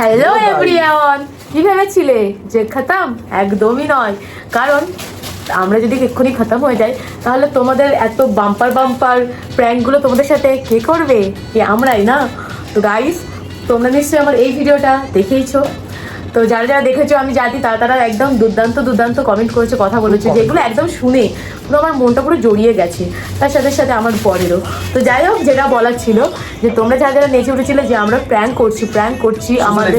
Hello everyone কি ভেবেছিলে যে খতম? একদমই নয়। কারণ আমরা যদি এক্ষুনি খতম হয়ে যাই তাহলে তোমাদের এত বাম্পার বাম্পার প্র্যাঙ্কগুলো তোমাদের সাথে কে করবে? কি আমরাই না? তো গাইস তোমরা নিশ্চয়ই আমার এই ভিডিওটা দেখেইছো। তো যারা যারা দেখেছ আমি জানি তারা তারা একদম দুর্দান্ত দুর্দান্ত কমেন্ট করেছে কথা বলেছে যেগুলো একদম শুনে পুরো আমার মনটা পুরো জড়িয়ে গেছে। তার সাথে সাথে আমার পরেরও তো যাই হোক যেটা বলার ছিল যে তোমরা যারা যারা নেচে উঠেছিলে যে আমরা প্র্যাঙ্ক করছি প্র্যাঙ্ক করছি আমাদের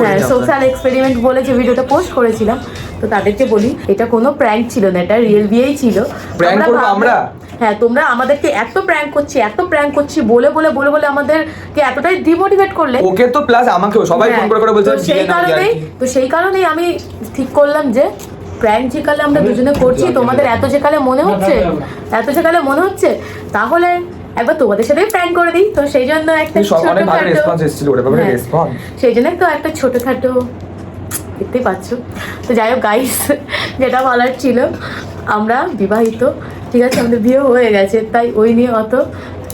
হ্যাঁ সোশ্যাল এক্সপেরিমেন্ট বলে যে ভিডিওটা পোস্ট করেছিলাম তো তাদেরকে বলি এটা কোনো প্র্যাঙ্ক ছিল না এটা রিয়েল বিয়েই ছিল। আমরা? হ্যাঁ তোমরা আমাদেরকে এত প্র্যাঙ্ক করছি এত প্র্যাঙ্ক করছি বলে বলে বলে বলে আমাদেরকে এতটাই ডিমোটিভেট করলে ওকে তো প্লাস আমাকেও সবাই ফোন হ্যাঁ, করে করে বলছে সেই কারণেই তো সেই কারণেই আমি ঠিক করলাম যে প্র্যাঙ্ক যেকালে আমরা দুজনে করছি তোমাদের এত যেকালে মনে হচ্ছে এত যেকালে মনে হচ্ছে তাহলে একবার তোমাদের সাথেই প্র্যাঙ্ক করে দিই। তো সেই জন্য একটা ছোটখাটো- হ্যাঁ, সেই জন্য তো একটা ছোটখাটো দেখতেই পাচ্ছ। তো যাই হোক গাইস যেটা বলার ছিল আমরা বিবাহিত ঠিক আছে? আমাদের বিয়ে হয়ে গেছে তাই ওই নিয়ে অত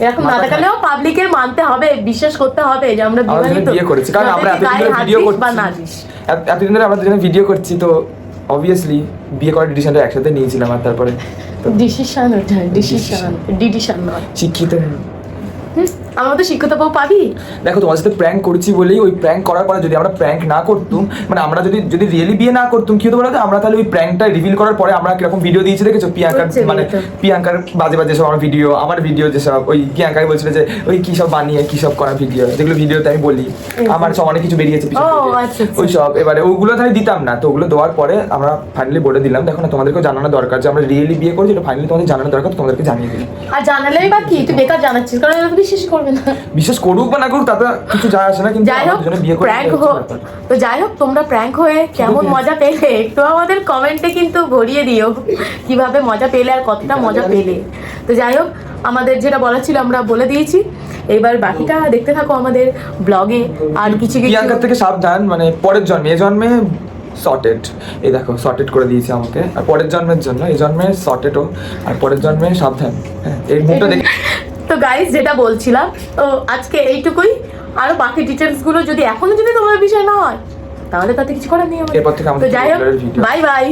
এরকম না মাথা দেখালেও পাবলিকের মানতে হবে বিশ্বাস করতে হবে যে আমরা বিবাহিত। বিয়ে করেছি কারণ আমরা এতদিন ভিডিও করছি। এতদিন ধরে আমরা দুজনে ভিডিও করছি তো অবভিয়াসলি বিয়ে করার ডিসিশনটা একসাথে নিয়েছিলাম আর তারপরে তো ডিসিশন ওটা ডিসিশন ডিসিশন নয় শিক্ষিত আমার মতো শিক্ষিত বউ পাবি। দেখো তোমার সাথে প্র্যাঙ্ক করেছি বলেই ওই প্র্যাঙ্ক করার পরে যদি আমরা প্র্যাঙ্ক না করতুম মানে আমরা যদি যদি রিয়েলি বিয়ে না করতুম কি হতো বলতো আমরা তাহলে ওই প্র্যাঙ্কটা রিভিল করার পরে আমরা কীরকম ভিডিও দিয়েছি দেখেছ? প্রিয়াঙ্কার মানে প্রিয়াঙ্কার বাজে বাজে সব আমার ভিডিও আমার ভিডিও যেসব ওই প্রিয়াঙ্কাই বলছিল যে ওই কি সব বানিয়ে কি সব করা ভিডিও যেগুলো ভিডিওতে আমি বলি। আমার সব অনেক কিছু বেরিয়েছে আচ্ছা, আচ্ছা। ওই সব এবারে ওগুলো তাহলে দিতাম না তো ওগুলো দেওয়ার পরে আমরা ফাইনালি বলে দিলাম দেখো না তোমাদেরকেও জানানো দরকার যে আমরা রিয়েলি বিয়ে করছি এটা ফাইনালি তোমাদের জানানো দরকার তো তোমাদেরকে জানিয়ে দিলাম। আর জানালেই বা কি? তুই বেকার জানাচ্ছিস কারণ এরা তো না। বিশ্বাস করুক বা না করুক তাতে কিছু যায় আসে না কিন্তু যাই হোক দুজনে বিয়ে করে প্র্যাঙ্ক হোক তো যাই হোক তোমরা প্র্যাঙ্ক হয়ে কেমন মজা পেলে? একটু আমাদের কমেন্টে কিন্তু ভরিয়ে দিও কীভাবে মজা পেলে আর কতটা মজা পেলে। তো যাই হোক আমাদের যেটা বলা ছিল আমরা বলে দিয়েছি। এবার বাকিটা দেখতে থাকো আমাদের ব্লগে আর কিছু কিছু থেকে সাবধান মানে পরের জন্মে এ জন্মে সর্টেড এই দেখো সর্টেড করে দিয়েছে আমাকে। আর পরের জন্মের জন্য এই জন্মে সর্টেডও আর পরের জন্মে সাবধান। হ্যাঁ এই মুখটা দেখে তো গাইজ যেটা বলছিলাম তো আজকে এইটুকুই। আরও বাকি ডিটেলসগুলো যদি এখনও যদি তোমার বিষয় না হয় তাহলে তাতে কিছু করার নেই তো যাই হোক। Bye bye